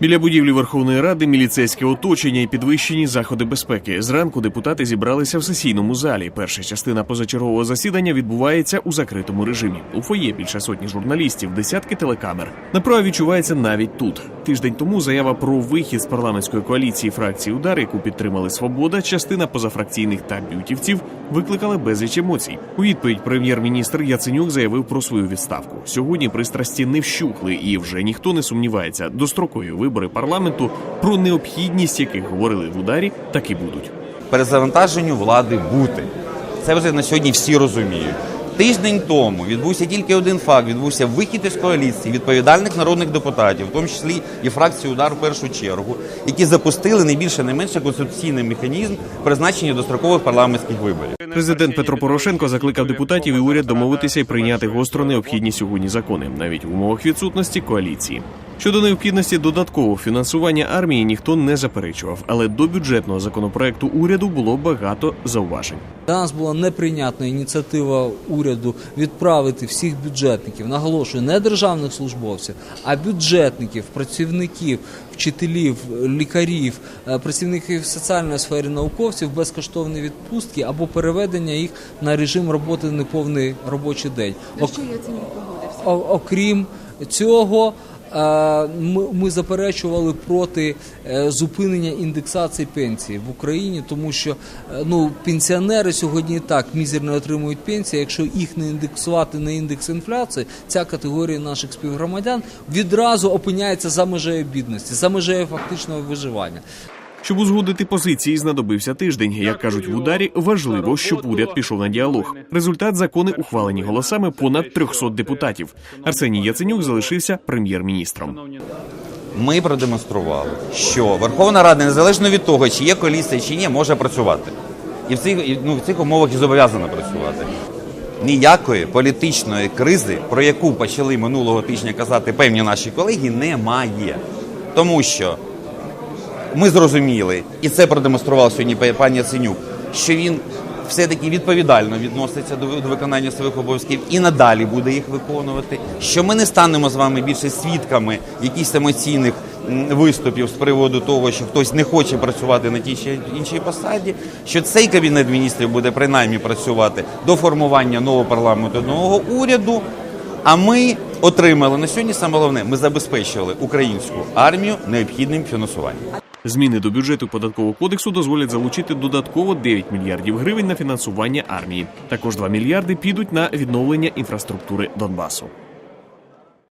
Біля будівлі Верховної Ради міліцейське оточення і підвищені заходи безпеки. Зранку депутати зібралися в сесійному залі. Перша частина позачергового засідання відбувається у закритому режимі. У фоє більше сотні журналістів, десятки телекамер. Направа відчувається навіть тут. Тиждень тому заява про вихід з парламентської коаліції фракції удар, яку підтримали Свобода, частина позафракційних та бютівців, викликала безліч емоцій. У відповідь прем'єр-міністр Яценюк заявив про свою відставку. Сьогодні пристрасті не вщухли, і вже ніхто не сумнівається. До Дострокові вибори парламенту, про необхідність яких говорили в ударі, так і будуть. перезавантаженню влади бути. Це вже на сьогодні всі розуміють. Тиждень тому відбувся тільки один факт: відбувся вихід із коаліції відповідальних народних депутатів, в тому числі і фракції удар в першу чергу, які запустили не більше не менше конституційний механізм призначення дострокових парламентських виборів. Президент Петро Порошенко закликав депутатів і уряд домовитися і прийняти гостро необхідні сьогодні закони, навіть в умовах відсутності коаліції. Щодо необхідності додаткового фінансування армії ніхто не заперечував, але до бюджетного законопроекту уряду було багато зауважень. Для нас була неприйнятна ініціатива уряду відправити всіх бюджетників, наголошую, не державних службовців, а бюджетників, працівників, вчителів, лікарів, е, працівників соціальної сфери науковців безкоштовні відпустки або переведення їх на режим роботи неповний робочий день. На погодився? Окрім цього, ми, заперечували проти е, зупинення індексації пенсії в Україні, тому що е, ну пенсіонери сьогодні так мізерно отримують пенсії. Якщо їх не індексувати на індекс інфляції, ця категорія наших співгромадян відразу опиняється за межею бідності, за межею фактичного виживання. Щоб узгодити позиції, знадобився тиждень. Як кажуть в ударі, важливо, щоб уряд пішов на діалог. Результат закони ухвалені голосами понад 300 депутатів. Арсеній Яценюк залишився прем'єр-міністром. Ми продемонстрували, що Верховна Рада, незалежно від того, чи є коаліція, чи ні, може працювати. І в цих, ну, в цих умовах і зобов'язана працювати. Ніякої політичної кризи, про яку почали минулого тижня казати певні наші колеги, немає. Тому що ми зрозуміли, і це продемонстрував сьогодні пан Яценюк, що він все-таки відповідально відноситься до виконання своїх обов'язків і надалі буде їх виконувати. Що ми не станемо з вами більше свідками якихось емоційних виступів з приводу того, що хтось не хоче працювати на тій чи іншій посаді. Що цей кабінет міністрів буде принаймні працювати до формування нового парламенту, нового уряду. А ми отримали на сьогодні саме головне, ми забезпечили українську армію необхідним фінансуванням. Зміни до бюджету податкового кодексу дозволять залучити додатково 9 мільярдів гривень на фінансування армії. Також 2 мільярди підуть на відновлення інфраструктури Донбасу.